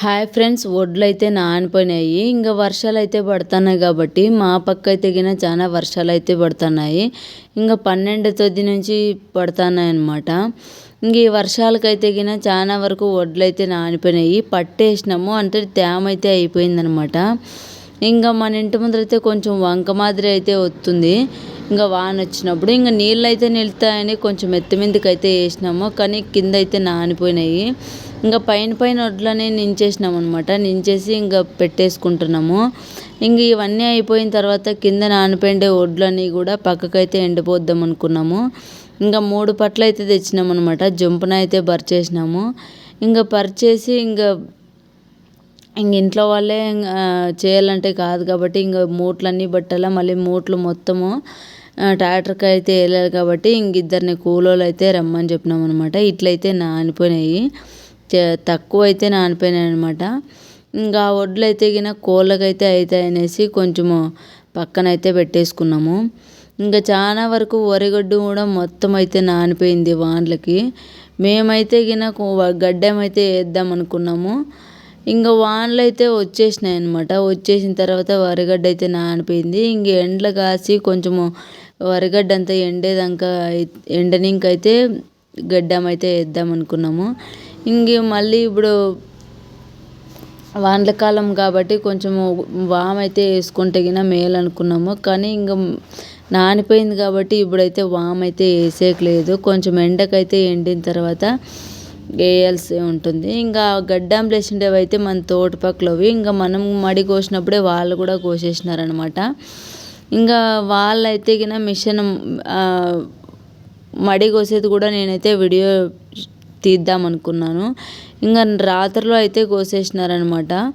Hi friends వడ్లు అయితే నానిపోయినాయి. ఇంకా వర్షాలు అయితే పడుతున్నాయి కాబట్టి మా పక్క అయితే గిన చాలా వర్షాలు అయితే పడుతున్నాయి. ఇంకా పన్నెండు తొద్ది నుంచి పడుతున్నాయి అనమాట ఇంక ఈ వర్షాలకైతే గిన చాలా వరకు వడ్లు అయితే నానిపోయినాయి. పట్టేసినాము అంటే తేమ అయితే అయిపోయిందనమాట ఇంకా మన ఇంటి ముందర అయితే కొంచెం వంక మాదిరి అయితే వస్తుంది ఇంకా వాన వచ్చినప్పుడు ఇంకా నీళ్ళు అయితే నిలుతాయని కొంచెం ఎత్తి మీదకి అయితే వేసినాము కానీ కింద అయితే నానిపోయినాయి. ఇంకా పైన పైన వడ్లని నించేసినాం అనమాట నించేసి ఇంకా పెట్టేసుకుంటున్నాము. ఇంక ఇవన్నీ అయిపోయిన తర్వాత కింద నానిపెండే వడ్లన్నీ కూడా పక్కకైతే ఎండిపోద్దాం అనుకున్నాము ఇంకా మూడు పట్లు అయితే తెచ్చినాం అనమాట జంపున అయితే పరిచేసినాము. ఇంకా పరిచేసి ఇంకా ఇంక ఇంట్లో వాళ్ళే చేయాలంటే కాదు కాబట్టి ఇంకా మూట్లన్నీ బట్టాల మళ్ళీ మూట్లు మొత్తము ట్రాక్టర్కి అయితే వెళ్ళాలి కాబట్టి ఇంక ఇద్దరిని కూలోళ్ళు అయితే రమ్మని చెప్పినాం అనమాట ఇట్లయితే నానిపోయినాయి. తక్కువ అయితే నానిపోయినాయి అనమాట ఇంకా వడ్లు అయితే గిన కోళ్ళకైతే అవుతాయి అనేసి కొంచెము పక్కన అయితే పెట్టేసుకున్నాము. ఇంకా చాలా వరకు వరిగడ్డు కూడా మొత్తం అయితే నానిపోయింది వాన్లకి మేమైతే గిన గడ్డం అయితే వేద్దాం అనుకున్నాము ఇంకా వానలు అయితే వచ్చేసినాయి అనమాట వచ్చేసిన తర్వాత వరిగడ్డ అయితే నానిపోయింది. ఇంక ఎండలు కాసి కొంచెము వరిగడ్డ అంతా ఎండేదాకా ఎండనింకైతే గడ్డం అయితే వేద్దాం అనుకున్నాము ఇంక మళ్ళీ ఇప్పుడు వానల కాలం కాబట్టి కొంచెము వామ్ అయితే వేసుకుంటే గిన మేలు అనుకున్నాము. కానీ ఇంకా నానిపోయింది కాబట్టి ఇప్పుడైతే వామ్ అయితే వేసేయట్లేదు. కొంచెం ఎండకైతే ఎండిన తర్వాత వేయాల్సి ఉంటుంది. ఇంకా గడ్డాం లేచిండేవి అయితే మన తోటపక్కలవి ఇంకా మనం మడి కోసినప్పుడే వాళ్ళు కూడా కోసేసినారనమాట. ఇంకా వాళ్ళైతే గిన మిషన్ మడి కోసేది కూడా నేనైతే వీడియో తీద్దామనుకున్నాను. ఇంకా రాత్రిలో అయితే కోసేసినారనమాట.